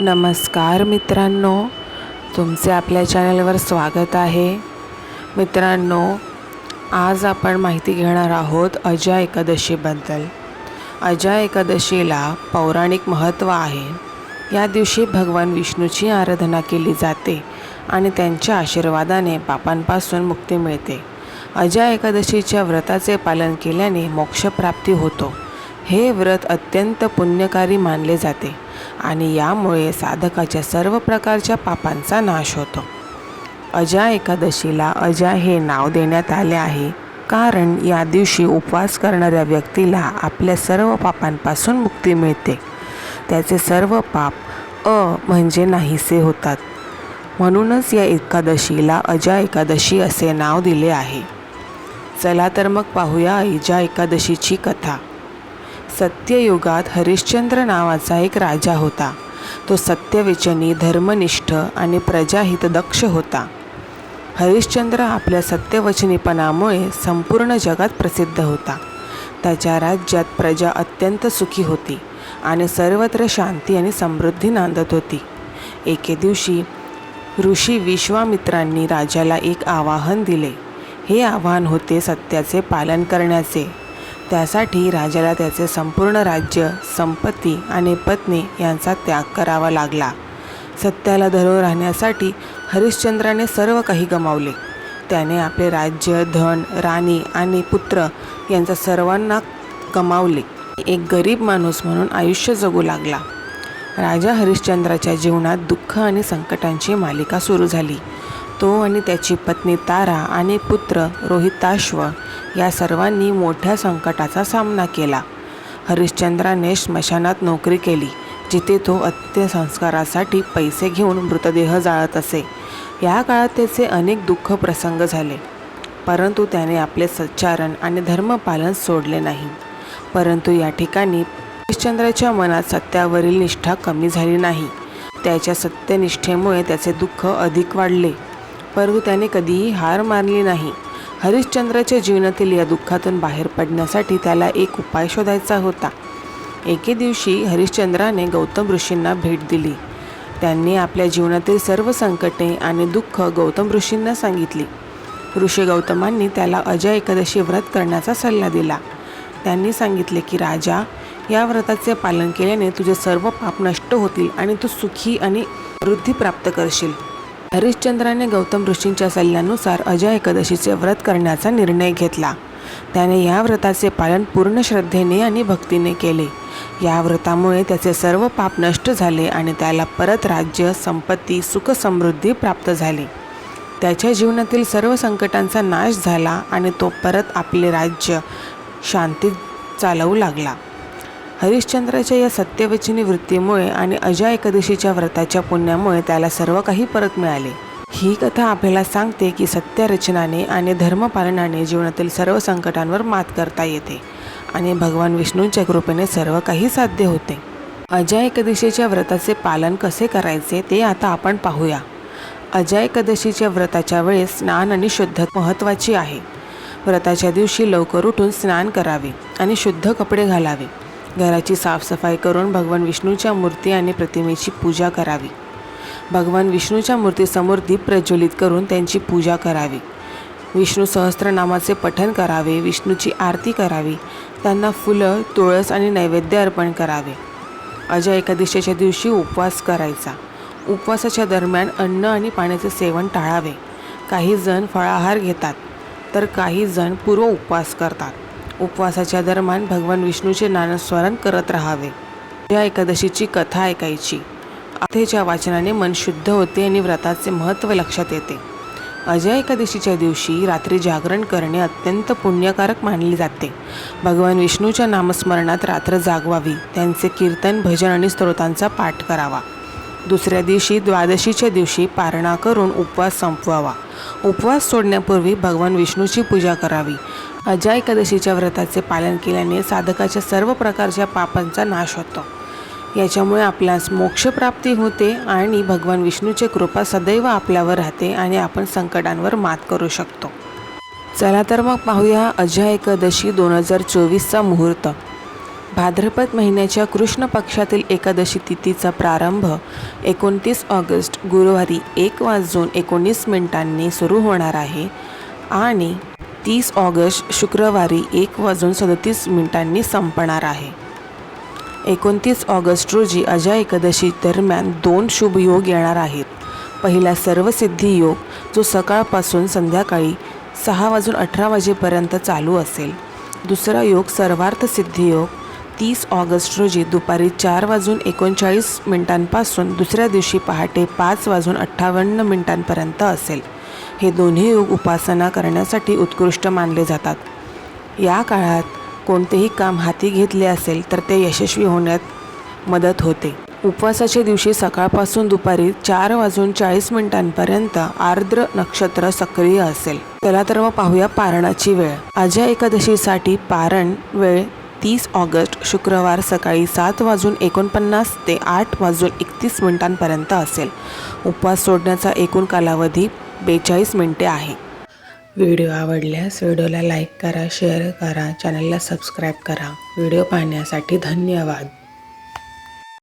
नमस्कार मित्रांनो तुमचे आपल्या चॅनलवर स्वागत आहे. मित्रांनो आज आपण माहिती घेणार आहोत अजय एकादशीबद्दल. अजय एकादशीला पौराणिक महत्त्व आहे. या दिवशी भगवान विष्णूची आराधना केली जाते आणि त्यांच्या आशीर्वादाने पापांपासून मुक्ती मिळते. अजय एकादशीच्या व्रताचे पालन केल्याने मोक्षप्राप्ती होतो. हे व्रत अत्यंत पुण्यकारी मानले जाते आणि यामुळे साधकाच्या सर्व प्रकारच्या पापांचा नाश होतो. अजा एकादशीला अजा हे नाव देण्यात आले आहे कारण या दिवशी उपवास करणाऱ्या व्यक्तीला आपल्या सर्व पापांपासून मुक्ती मिळते. त्याचे सर्व पाप अ म्हणजे नाहीसे होतात. म्हणूनच या एकादशीला अजा एकादशी असे नाव दिले आहे. चला तर मग पाहूया अजा एकादशीची कथा. सत्ययुगात हरिश्चंद्र नावाचा एक राजा होता. तो सत्यवेचनी धर्मनिष्ठ आणि प्रजाहितदक्ष होता. हरिश्चंद्र आपल्या सत्यवचनीपणामुळे संपूर्ण जगात प्रसिद्ध होता. त्याच्या राज्यात प्रजा अत्यंत सुखी होती आणि सर्वत्र शांती आणि समृद्धी नांदत होती. एके दिवशी ऋषी विश्वामित्रांनी राजाला एक आवाहन दिले. हे आव्हान होते सत्याचे पालन करण्याचे. त्यासाठी राजाला त्याचे संपूर्ण राज्य संपत्ती आणि पत्नी यांचा त्याग करावा लागला. सत्याला धरून राहण्यासाठी हरिश्चंद्राने सर्व काही गमावले. त्याने आपले राज्य धन राणी आणि पुत्र यांचा सर्वांना गमावले. एक गरीब माणूस म्हणून आयुष्य जगू लागला. राजा हरिश्चंद्राच्या जीवनात दुःख आणि संकटांची मालिका सुरू झाली. तो आणि त्याची पत्नी तारा आणि पुत्र रोहिताश्व या सर्वांनी मोठ्या संकटाचा सामना केला. हरिश्चंद्राने स्मशानात नोकरी केली जिथे तो अंत्यसंस्कारासाठी पैसे घेऊन मृतदेह जाळत असे. या काळात त्याचे अनेक दुःख प्रसंग झाले परंतु त्याने आपले सच्चारण आणि धर्मपालन सोडले नाही. परंतु या ठिकाणी हरिश्चंद्राच्या मनात सत्यावरील निष्ठा कमी झाली नाही. त्याच्या सत्यनिष्ठेमुळे त्याचे दुःख अधिक वाढले. परंतु त्याने कधीही हार मानली नाही. हरिश्चंद्राच्या जीवनातील या दुःखातून बाहेर पडण्यासाठी त्याला एक उपाय शोधायचा होता. एके दिवशी हरिश्चंद्राने गौतम ऋषींना भेट दिली. त्यांनी आपल्या जीवनातील सर्व संकटे आणि दुःख गौतम ऋषींना सांगितली. ऋषी गौतमांनी त्याला अजय एकादशी व्रत करण्याचा सल्ला दिला. त्यांनी सांगितले की राजा या व्रताचे पालन केल्याने तुझे सर्व पाप नष्ट होतील आणि तू सुखी आणि वृद्धी प्राप्त करशील. हरिश्चंद्राने गौतम ऋषींच्या सल्ल्यानुसार अजय एकादशीचे व्रत करण्याचा निर्णय घेतला. त्याने या व्रताचे पालन पूर्ण श्रद्धेने आणि भक्तीने केले. या व्रतामुळे त्याचे सर्व पाप नष्ट झाले आणि त्याला परत राज्य संपत्ती सुखसमृद्धी प्राप्त झाली. त्याच्या जीवनातील सर्व संकटांचा नाश झाला आणि तो परत आपले राज्य शांतीत चालवू लागला. हरिश्चंद्राच्या या सत्यवचनी वृत्तीमुळे आणि अजा एकादशीच्या व्रताच्या पुण्यामुळे त्याला सर्व काही परत मिळाले. ही कथा आपल्याला सांगते की सत्यरचनाने आणि धर्मपालनाने जीवनातील सर्व संकटांवर मात करता येते आणि भगवान विष्णूंच्या कृपेने सर्व काही साध्य होते. अजा एकादशीच्या व्रताचे पालन कसे करायचे ते आता आपण पाहूया. अजा एकादशीच्या व्रताच्या वेळेस स्नान आणि शुद्ध महत्त्वाची आहे. व्रताच्या दिवशी लवकर उठून स्नान करावे आणि शुद्ध कपडे घालावे. घराची साफसफाई करून भगवान विष्णूच्या मूर्ती आणि प्रतिमेची पूजा करावी. भगवान विष्णूच्या मूर्तीसमोर दीप प्रज्वलित करून त्यांची पूजा करावी. विष्णू सहस्त्रनामाचे पठन करावे विष्णूची आरती करावी त्यांना फुलं तुळस आणि नैवेद्य अर्पण करावे. अजय एकादशीच्या दिवशी उपवास करायचा. उपवासाच्या दरम्यान अन्न आणि पाण्याचे सेवन टाळावे. काही जण फळाहार घेतात तर काही जण पूर्व उपवास करतात. उपवासाच्या दरम्यान भगवान विष्णूचे नामस्मरण करत राहावे. या एकादशीची कथा ऐकायची. कथेच्या वाचनाने मन शुद्ध होते आणि व्रताचे महत्त्व लक्षात येते. अजय एकादशीच्या दिवशी रात्री जागरण करणे अत्यंत पुण्यकारक मानले जाते. भगवान विष्णूच्या नामस्मरणात रात्र जागवावी त्यांचे कीर्तन भजन आणि स्तोत्रांचा पाठ करावा. दुसऱ्या दिवशी द्वादशीच्या दिवशी पारणा करून उपवास संपवावा. उपवास सोडण्यापूर्वी भगवान विष्णूची पूजा करावी. अजा एकादशीच्या व्रताचे पालन केल्याने साधकाच्या सर्व प्रकारच्या पापांचा नाश होतो. याच्यामुळे आपल्यास मोक्षप्राप्ती होते आणि भगवान विष्णूची कृपा सदैव आपल्यावर राहते आणि आपण संकटांवर मात करू शकतो. चला तर मग पाहूया अजय एकादशी दोन हजार चोवीसचा मुहूर्त. भाद्रपद महिन्याच्या कृष्ण पक्षातील एकादशी तिथीचा प्रारंभ एकोणतीस ऑगस्ट गुरुवारी एक वाजून एकोणीस मिनिटांनी सुरू होणार आहे आणि तीस ऑगस्ट शुक्रवारी एक वाजून सदतीस मिनिटांनी संपणार आहे. एकोणतीस ऑगस्ट रोजी अजय एकादशी दरम्यान दोन शुभ योग येणार आहेत. पहिला सर्वसिद्धी योग जो सकाळपासून संध्याकाळी सहा वाजून अठरा वाजेपर्यंत चालू असेल. दुसरा योग सर्वार्थ सिद्धी योग तीस ऑगस्ट रोजी दुपारी चार वाजून एकोणचाळीस मिनिटांपासून दुसऱ्या दिवशी पहाटे पाच वाजून अठ्ठावन्न मिनिटांपर्यंत असेल. हे दोन्ही योग उपासना करण्यासाठी उत्कृष्ट मानले जातात. या काळात कोणतेही काम हाती घेतले असेल तर ते यशस्वी होण्यात मदत होते. उपवासाच्या दिवशी सकाळपासून दुपारी चार वाजून चाळीस मिनिटांपर्यंत आर्द्र नक्षत्र सक्रिय असेल. चला तर मग पाहूया पारणाची वेळ. अजय एकादशीसाठी पारण वेळ तीस ऑगस्ट शुक्रवार सकाळी सात वाजून एकोणपन्नास ते आठ वाजून एकतीस मिनिटांपर्यंत असेल. उपवास सोडण्याचा एकूण कालावधी बेचाळीस मिनिटे आहे. व्हिडिओ आवडल्यास व्हिडिओला लाईक करा शेअर करा चॅनलला सबस्क्राईब करा. व्हिडिओ पाहण्यासाठी धन्यवाद.